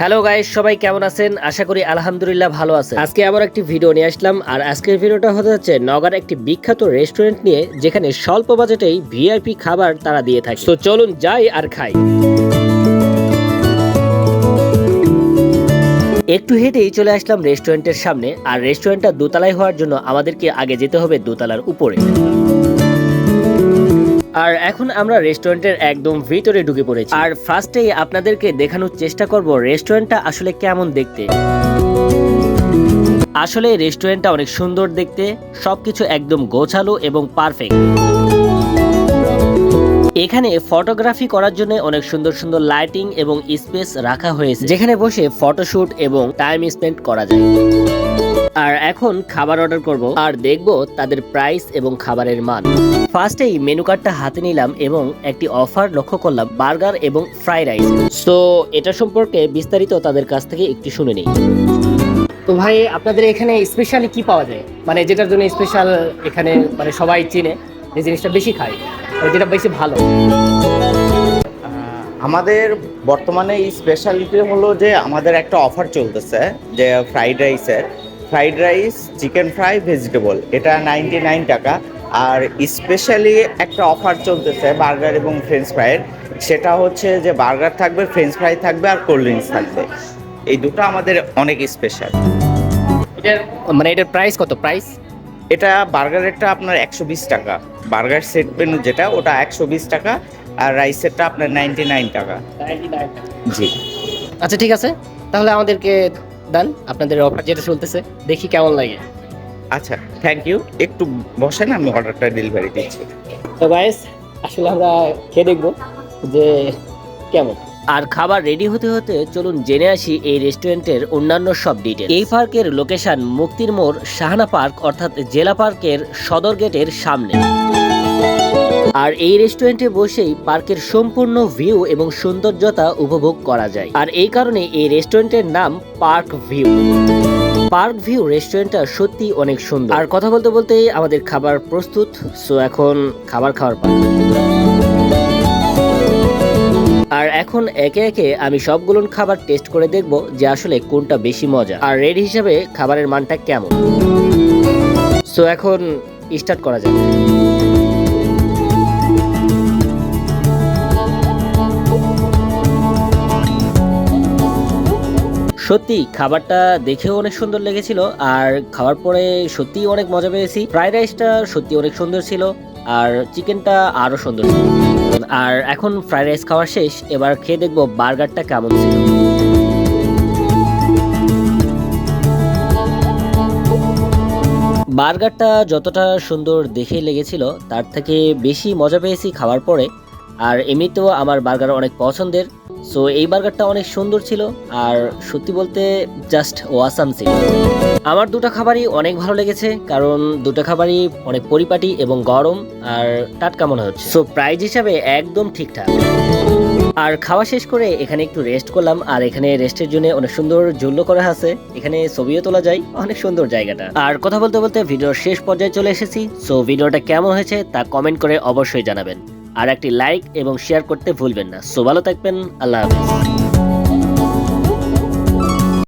Hello guys সবাই কেমন আছেন? আশা করি আলহামদুলিল্লাহ ভালো আছেন। আজকে আবার একটি ভিডিও নিয়ে আসলাম। আর আজকের ভিডিওটা হতে হচ্ছে নগর একটি বিখ্যাত রেস্টুরেন্ট নিয়ে, যেখানে স্বল্প বাজেটেই ভিআইপি খাবার তারা দিয়ে থাকে। তো চলুন যাই আর খাই। একটু হেঁটেই চলে আসলাম রেস্টুরেন্টের সামনে। আর রেস্টুরেন্টটা দোতলায় হওয়ার জন্য আমাদেরকে আগে যেতে হবে দোতলার উপরে। আর এখন আমরা রেস্টুরেন্টের একদম ভিতরে ঢুকে পড়েছি। আর ফার্স্টেই আপনাদেরকে দেখানোর চেষ্টা করব রেস্টুরেন্টটা আসলে কেমন দেখতে। আসলে রেস্টুরেন্টটা অনেক সুন্দর দেখতে, সবকিছু একদম গোছালো এবং পারফেক্ট এখানে ফটোগ্রাফি করার জন্য অনেক সুন্দর সুন্দর লাইটিং এবং স্পেস রাখা হয়েছে। যেখানে বসে ফটোশুট এবং টাইম স্পেন্ড করা যায়। আর এখন খাবার অর্ডার করব আর দেখব তাদের প্রাইস এবং খাবারের মান। ফার্স্টেই মেনু কার্ডটা হাতে নিলাম এবং একটি অফার লক্ষ্য করলাম বার্গার এবং ফ্রাই রাইস সো এটা সম্পর্কে বিস্তারিত তাদের কাছ থেকে একটু শুনে নিই। তো ভাই আপনাদের এখানে স্পেশালি কি পাওয়া যায়? মানে যেটার জন্য স্পেশাল এখানে মানে সবাই চিনে যে জিনিসটা বেশি খায় আর যেটা বেশি ভালো। আমাদের বর্তমানে এই স্পেশালিটি হলো যে আমাদের একটা অফার চলতেছে যে ফ্রাইড রাইসের fried rice chicken fry vegetable. এটা নাইনটি নাইন টাকা। আর স্পেশালি একটা অফার চলতেছে বার্গার এবং ফ্রেঞ্চ ফ্রাইয়ের। সেটা হচ্ছে যে বার্গার থাকবে ফ্রেঞ্চ ফ্রাই থাকবে আর কোল্ড ড্রিঙ্কস থাকবে। এই দুটো আমাদের অনেক স্পেশাল। মানে এটার প্রাইস কত? প্রাইস এটা বার্গারেরটা আপনার একশো বিশ টাকা। বার্গার সেট মেনু যেটা ওটা একশো বিশ টাকা। আর রাইসেরটা আপনার নাইনটি নাইন টাকা। জি। আচ্ছা ঠিক আছে। তাহলে আমাদেরকে দেন আপনাদের অফার যেটা চলতেছে দেখি কেমন লাগে। আচ্ছা থ্যাংক ইউ একটু বসেন আমি অর্ডারটা ডেলিভারি দিচ্ছি। তো গাইস আসলে আমরা খেয়ে দেখব যে কেমন। আর খাবার রেডি হতে হতে চলুন জেনে আসি এই রেস্টুরেন্টের অন্যান্য সব ডিটেল এই পার্কের লোকেশন মুক্তির মোড় শাহানা পার্ক অর্থাৎ জেলা পার্কের সদর গেটের সামনে। আর এই রেস্টুরেন্টে বসেই পার্কের সম্পূর্ণ ভিউ এবং সৌন্দর্যতা উপভোগ করা যায়। আর এই কারণে এই রেস্টুরেন্টের নাম পার্ক ভিউ পার্ক ভিউ রেস্টুরেন্টটা সত্যি অনেক সুন্দর। আর কথা বলতে বলতে আমাদের খাবার প্রস্তুত। সো এখন খাবার খাওয়ার পালা। আর এখন একে একে আমি সবগুলো খাবার টেস্ট করে দেখব যে আসলে কোনটা বেশি মজা। আর রেড হিসাবে খাবারের মানটা কেমন। সো এখন স্টার্ট করা যাবে সত্যি, খাবারটা দেখেও অনেক সুন্দর লেগেছিল আর খাওয়ার পরে সত্যি অনেক মজা পেয়েছি। ফ্রাইড রাইসটা সত্যি অনেক সুন্দর ছিল আর চিকেনটা আরও সুন্দর ছিল। আর এখন ফ্রাইড রাইস খাওয়া শেষ, এবার খেয়ে দেখব বার্গারটা কেমন ছিল। বার্গারটা যতটা সুন্দর দেখে লেগেছিল, তার থেকে বেশি মজা পেয়েছি খাওয়ার পরে। আর এমনিতেও আমার বার্গার অনেক পছন্দের। সো এই বার্গারটা অনেক সুন্দর ছিল আর সত্যি বলতে জাস্ট ওয়াসাম ছিল। আমার দুটো খাবারই অনেক ভালো লেগেছে কারণ দুটো খাবারই অনেক পরিপাটি এবং গরম আর টাটকা মনে হচ্ছে। সো প্রাইজ হিসাবে একদম ঠিকঠাক। আর খাওয়া শেষ করে এখানে একটু রেস্ট করলাম আর এখানে রেস্টের জন্য অনেক সুন্দর জুল্লো করা আছে। এখানে ছবিও তোলা যায়, অনেক সুন্দর জায়গাটা। আর কথা বলতে বলতে ভিডিওর শেষ পর্যায়ে চলে এসেছি। সো ভিডিওটা কেমন হয়েছে তা কমেন্ট করে অবশ্যই জানাবেন। আর একটি লাইক এবং শেয়ার করতে ভুলবেন না। সো ভালো থাকবেন আল্লাহ হাফিজ।